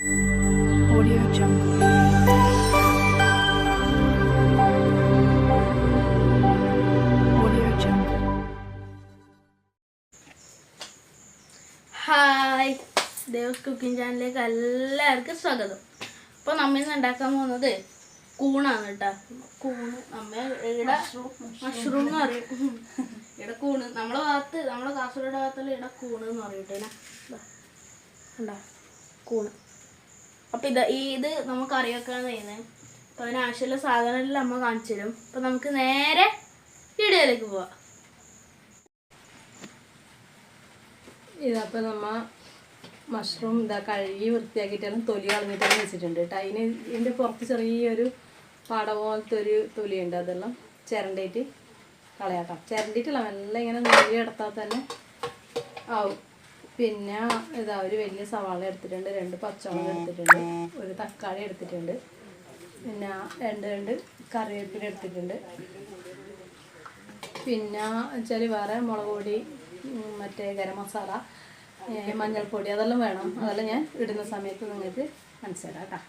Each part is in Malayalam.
Audio Jungle. Hi Devas cooking ചാനലിലേക്ക് എല്ലാവർക്കും സ്വാഗതം. അപ്പോൾ നമ്മൾ ഇന്ന് ഉണ്ടാക്കാൻ പോകുന്നത് കൂണാണ് കേട്ടോ. കൂണ്. നമ്മ ഇവിടെ മഷ്റൂം എന്ന് പറയും. ഇവിടെ കൂണ്. നമ്മളെ ഭാഗത്ത് നമ്മളെ കാസർഗോഡ് ഭാഗത്തുള്ള ഇവിടെ കൂണ് എന്ന് പറയട്ടെ ഉണ്ടാ കൂണ്. അപ്പം ഇത് ഈ ഇത് നമുക്ക് വെക്കാൻ ചെയ്യുന്നത് അപ്പോൾ അതിനാവശ്യമുള്ള സാധനമെല്ലാം അമ്മ കാണിച്ചു തരും. അപ്പൊ നമുക്ക് നേരെ വീഡിയോയിലേക്ക് പോവാം. ഇതപ്പോൾ നമ്മ മഷ്റൂം ഇതാ കഴുകി വൃത്തിയാക്കിയിട്ടാണ് തൊലി കളഞ്ഞിട്ടാണ് വെച്ചിട്ടുണ്ട് കേട്ടോ. അതിന് ഇതിന്റെ പുറത്ത് ചെറിയൊരു പാട പോലത്തെ ഒരു തൊലിയുണ്ട്. അതെല്ലാം ചിരണ്ടിയിട്ട് കളയാട്ടോ ചിരണ്ടിയിട്ടില്ല മെല്ലെ ഇങ്ങനെ നെല്ലി എടുത്താൽ തന്നെ ആവും. പിന്നെ ഇതാ ഒരു വലിയ സവാള എടുത്തിട്ടുണ്ട് രണ്ട് പച്ചമുളക് എടുത്തിട്ടുണ്ട് ഒരു തക്കാളി എടുത്തിട്ടുണ്ട് പിന്നെ രണ്ട് രണ്ട് കറിവേപ്പില എടുത്തിട്ടുണ്ട്. പിന്നെ വെച്ചാൽ വേറെ മുളക് പൊടി മറ്റേ ഗരം മസാല മഞ്ഞൾപ്പൊടി അതെല്ലാം വേണം. അതെല്ലാം ഞാൻ ഇടുന്ന സമയത്ത് നിങ്ങൾക്ക് മനസ്സിലാക്കാം.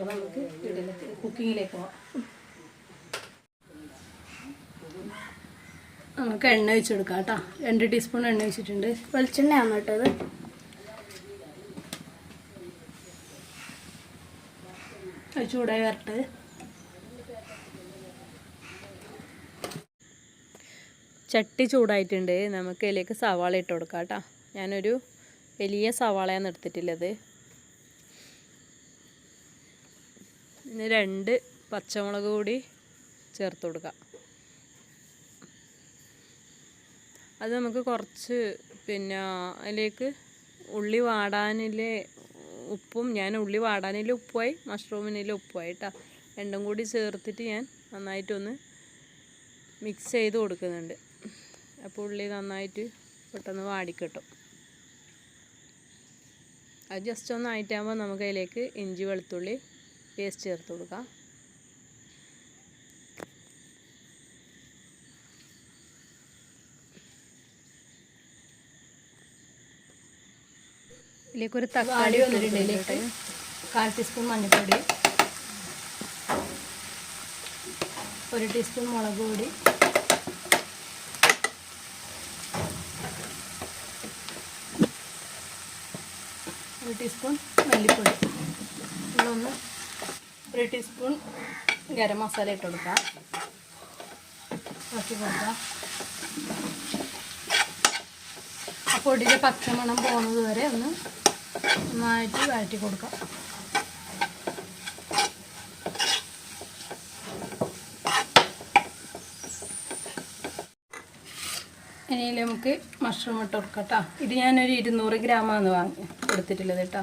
അപ്പോൾ നമുക്ക് ഇടുന്ന കുക്കിങ്ങിലേക്ക് പോവാം. നമുക്ക് എണ്ണ ഒഴിച്ച് കൊടുക്കാം കേട്ടോ. രണ്ട് ടീസ്പൂൺ എണ്ണ ഒഴിച്ചിട്ടുണ്ട്. വെളിച്ചെണ്ണയാണ് കേട്ടത് ചൂടായി വരട്ട്. ചട്ടി ചൂടായിട്ടുണ്ട്. നമുക്ക് ഇതിലേക്ക് സവാള ഇട്ട് കൊടുക്കാം കേട്ടോ. ഞാനൊരു വലിയ സവാളയാണ് എടുത്തിട്ടുള്ളത്. ഇനി രണ്ട് പച്ചമുളക് കൂടി ചേർത്ത് കൊടുക്കാം. അത് നമുക്ക് കുറച്ച് പിന്നെ അതിലേക്ക് ഉള്ളി വാടാനിലെ ഉപ്പും ഞാൻ ഉള്ളി വാടാനിലെ ഉപ്പുമായി മഷ്റൂമിനിലെ ഉപ്പുമായി കേട്ടോ രണ്ടും കൂടി ചേർത്തിട്ട് ഞാൻ നന്നായിട്ടൊന്ന് മിക്സ് ചെയ്ത് കൊടുക്കുന്നുണ്ട്. അപ്പോൾ ഉള്ളി നന്നായിട്ട് പെട്ടെന്ന് വാടിക്കിട്ടും. അത് ജസ്റ്റ് ഒന്ന് ആയിട്ടാകുമ്പോൾ നമുക്ക് അതിലേക്ക് ഇഞ്ചി വെളുത്തുള്ളി പേസ്റ്റ് ചേർത്ത് കൊടുക്കാം. ഇതിലേക്ക് ഒരു തക്കാളി വന്നിട്ടുണ്ട് ഇതിലേക്ക്. കാൽ ടീസ്പൂൺ മഞ്ഞൾപ്പൊടി. ഒരു ടീസ്പൂൺ മുളക് പൊടി. ഒരു ടീസ്പൂൺ മല്ലിപ്പൊടി. ഇന്നൊന്ന് ഒരു ടീസ്പൂൺ ഗരം മസാല ഇട്ട് കൊടുക്കാം. ഇറക്കി കൊടുക്കാം. ആ പൊടിയുടെ പച്ചമണം പോകുന്നത് വരെ ഒന്ന് നന്നായിട്ട് വഴറ്റി കൊടുക്കാം. ഇനി നമുക്ക് മഷ്റൂം ഇട്ട് കൊടുക്കാം കേട്ടോ ഇത് ഞാനൊരു ഇരുന്നൂറ് ഗ്രാമാണ് വാങ്ങി കൊടുത്തിട്ടുള്ളത് കേട്ടോ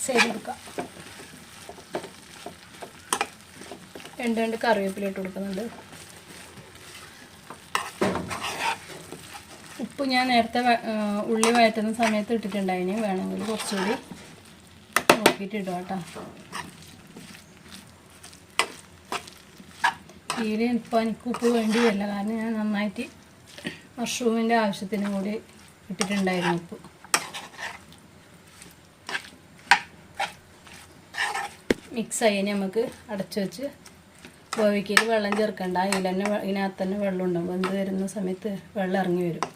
മിക്സ് ചെയ്ത് കൊടുക്കാം രണ്ട് രണ്ട് കറിവേപ്പില ഇട്ട് കൊടുക്കുന്നുണ്ട്. ഉപ്പ് ഞാൻ നേരത്തെ ഉള്ളി വഴറ്റുന്ന സമയത്ത് ഇട്ടിട്ടുണ്ടായിനി വേണമെങ്കിൽ കുറച്ചുകൂടി നോക്കിയിട്ട് ഇടുക കേട്ടോ. തീരെ ഇപ്പോൾ എനിക്ക് ഉപ്പ് വേണ്ടി വരില്ല കാരണം ഞാൻ നന്നായിട്ട് മഷ്റൂമിന്റെ ആവശ്യത്തിന് കൂടി ഇട്ടിട്ടുണ്ടായിരുന്നു ഉപ്പ്. മിക്സ് ആയി നമുക്ക് അടച്ചു വെച്ച് ഗോവയ്ക്കയിൽ വെള്ളം ചേർക്കണ്ട. അതിൽ തന്നെ ഇതിനകത്ത് തന്നെ വെള്ളം ഉണ്ടാവും. വെന്ത് വരുന്ന സമയത്ത് വെള്ളം ഇറങ്ങി വരും.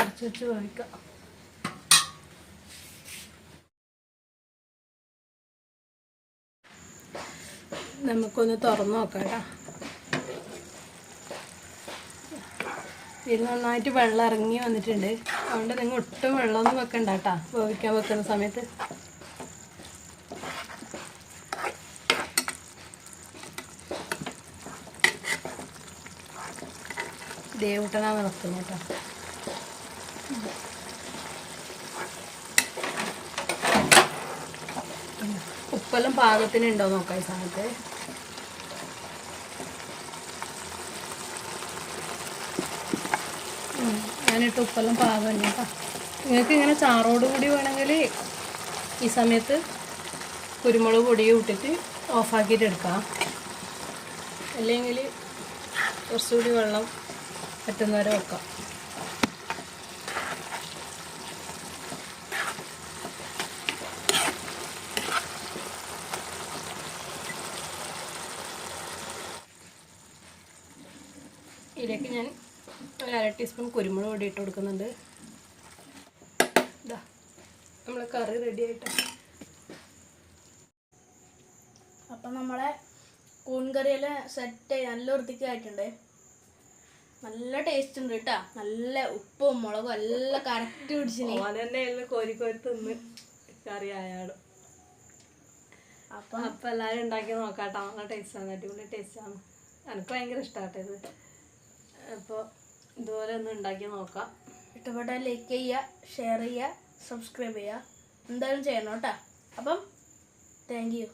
അടച്ചു വെച്ച് വേവിക്കാം. നമുക്കൊന്ന് തുറന്നു നോക്കാം കേട്ടോ. ഇത് നന്നായിട്ട് വെള്ളം ഇറങ്ങി വന്നിട്ടുണ്ട്. അതുകൊണ്ട് നിങ്ങൾ ഒട്ടും വെള്ളമൊന്നും വെക്കണ്ട കേട്ടോ. വേവിക്കാൻ വെക്കുന്ന സമയത്ത്. ദേവൂട്ടനാണ് വെക്കുന്നത് കേട്ടോ. ഉപ്പെല്ലാം പാകത്തിന് ഉണ്ടോ നോക്കാം ഈ സമയത്ത്? ഞാനിട്ട് ഉപ്പെല്ലാം പാകം തന്നെ കേട്ടോ നിങ്ങൾക്ക് ഇങ്ങനെ ചാറോട് കൂടി വേണമെങ്കിൽ ഈ സമയത്ത് കുരുമുളക് പൊടി ഇട്ടിട്ട് ഓഫാക്കിയിട്ട് എടുക്കാം. അല്ലെങ്കിൽ കുറച്ചുകൂടി വെള്ളം പറ്റുന്നവരെ വെക്കാം. ഇതിലേക്ക് ഞാൻ അര ടീസ്പൂൺ കുരുമുളക് പൊടി ഇട്ട് കൊടുക്കുന്നുണ്ട്. ഇതാ നമ്മളെ കറി റെഡി ആയിട്ട്. അപ്പം നമ്മളെ കൂൺ കറിയെല്ലാം സെറ്റ് നല്ല വൃത്തിക്ക് ആയിട്ടുണ്ട്. നല്ല ടേസ്റ്റ് ഉണ്ട് കേട്ടോ. നല്ല ഉപ്പും മുളകും എല്ലാം കറക്റ്റ് പിടിച്ചിന് ഓൻ കോരി കോരി തിന്ന് കറി ആയാലും. അപ്പം അപ്പം എല്ലാവരും ഉണ്ടാക്കി നോക്കാട്ടോ. നല്ല ടേസ്റ്റാണ് അടിപൊളി ടേസ്റ്റാണ് എനിക്ക് ഭയങ്കര ഇഷ്ടമാട്ടെ ഇത്. അപ്പോൾ ഇതുപോലെ ഒന്ന് ഉണ്ടാക്കി നോക്കാം. ഇഷ്ടപ്പെട്ടാൽ ലൈക്ക് ചെയ്യുക ഷെയർ ചെയ്യുക സബ്സ്ക്രൈബ് ചെയ്യുക. എന്തായാലും ചെയ്യണം കേട്ടോ. അപ്പം താങ്ക് യു